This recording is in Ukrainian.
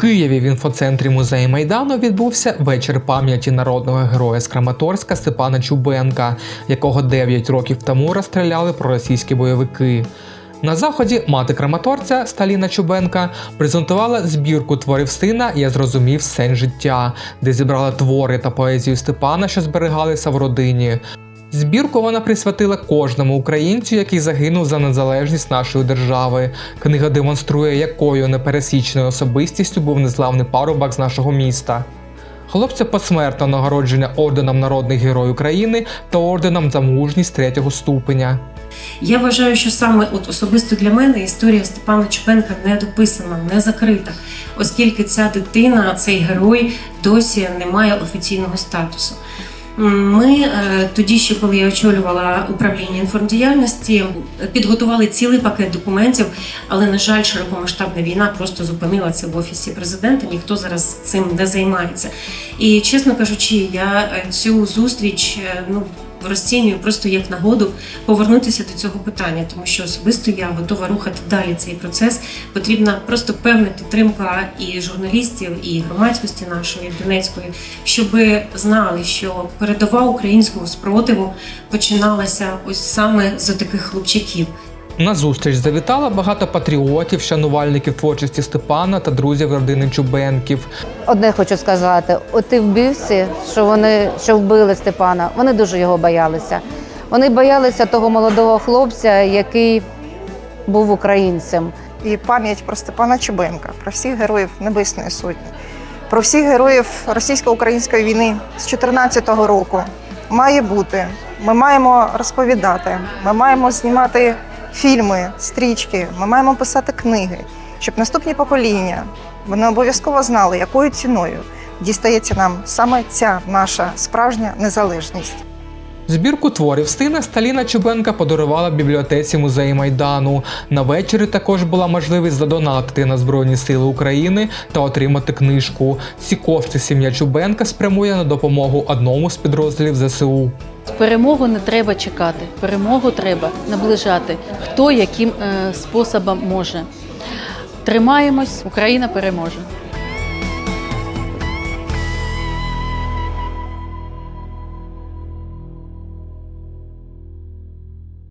Києві в інфоцентрі музею Майдану відбувся вечір пам'яті народного героя з Краматорська Степана Чубенка, якого 9 років тому розстріляли проросійські бойовики. На заході мати Краматорця Сталіна Чубенка презентувала збірку творів сина Я зрозумів сенс життя, де зібрала твори та поезію Степана, що зберігалися в родині. Збірку вона присвятила кожному українцю, який загинув за незалежність нашої держави. Книга демонструє, якою непересічною особистістю був незламний парубак з нашого міста. Хлопця посмертно нагородження орденом Народний Герой України та орденом за мужність третього ступеня. Я вважаю, що саме от особисто для мене історія Степана Чупенка не дописана, не закрита, оскільки ця дитина, цей герой досі не має офіційного статусу. Ми е, тоді, ще коли я очолювала управління інформдіяльності, підготували цілий пакет документів, але на жаль, широкомасштабна війна просто зупинила це в офісі президента. Ніхто зараз цим не займається. І чесно кажучи, я е, цю зустріч е, ну розцінюю просто як нагоду повернутися до цього питання, тому що особисто я готова рухати далі цей процес. Потрібна просто певна підтримка і журналістів, і громадськості нашої Донецької, щоб знали, що передова українського спротиву починалася ось саме з таких хлопчаків. На зустріч завітало багато патріотів, шанувальників творчості Степана та друзів родини Чубенків. Одне хочу сказати: оті вбивці, що вони що вбили Степана, вони дуже його боялися. Вони боялися того молодого хлопця, який був українцем. і пам'ять про Степана Чубенка, про всіх героїв Небесної Сотні, про всіх героїв російсько-української війни з 2014 року має бути. Ми маємо розповідати, ми маємо знімати фільми, стрічки, ми маємо писати книги, щоб наступні покоління вони обов'язково знали, якою ціною дістається нам саме ця наша справжня незалежність. Збірку творів сина Сталіна Чубенка подарувала бібліотеці музею Майдану. На вечорі також була можливість задонатити на Збройні Сили України та отримати книжку. Ці кошти сім'я Чубенка спрямує на допомогу одному з підрозділів ЗСУ. Перемогу не треба чекати, перемогу треба наближати. Хто яким е, способом може. Тримаємось, Україна переможе.